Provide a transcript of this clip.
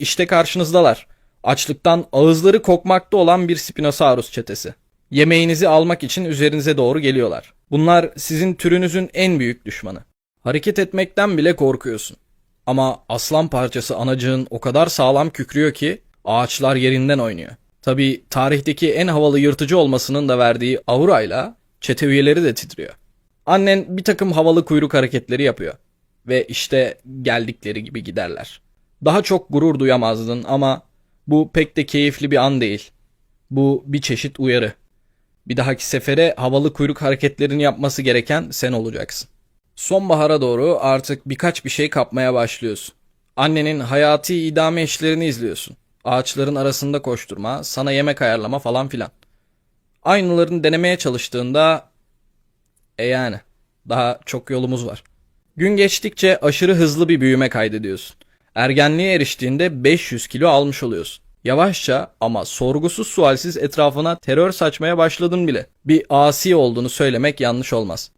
işte karşınızdalar. Açlıktan ağızları kokmakta olan bir Spinosaurus çetesi. Yemeğinizi almak için üzerinize doğru geliyorlar. Bunlar sizin türünüzün en büyük düşmanı. Hareket etmekten bile korkuyorsun. Ama aslan parçası anacığın o kadar sağlam kükrüyor ki ağaçlar yerinden oynuyor. Tabi tarihteki en havalı yırtıcı olmasının da verdiği aurayla çete üyeleri de titriyor. Annen bir takım havalı kuyruk hareketleri yapıyor. Ve işte geldikleri gibi giderler. Daha çok gurur duyamazdın ama bu pek de keyifli bir an değil. Bu bir çeşit uyarı. Bir dahaki sefere havalı kuyruk hareketlerini yapması gereken sen olacaksın. Sonbahara doğru artık birkaç bir şey kapmaya başlıyorsun. Annenin hayati idame işlerini izliyorsun. Ağaçların arasında koşturma, sana yemek ayarlama falan filan. Aynılarını denemeye çalıştığında e yani daha çok yolumuz var. Gün geçtikçe aşırı hızlı bir büyüme kaydediyorsun. Ergenliğe eriştiğinde 500 kilo almış oluyorsun. Yavaşça ama sorgusuz sualsiz etrafına terör saçmaya başladın bile. Bir asi olduğunu söylemek yanlış olmaz.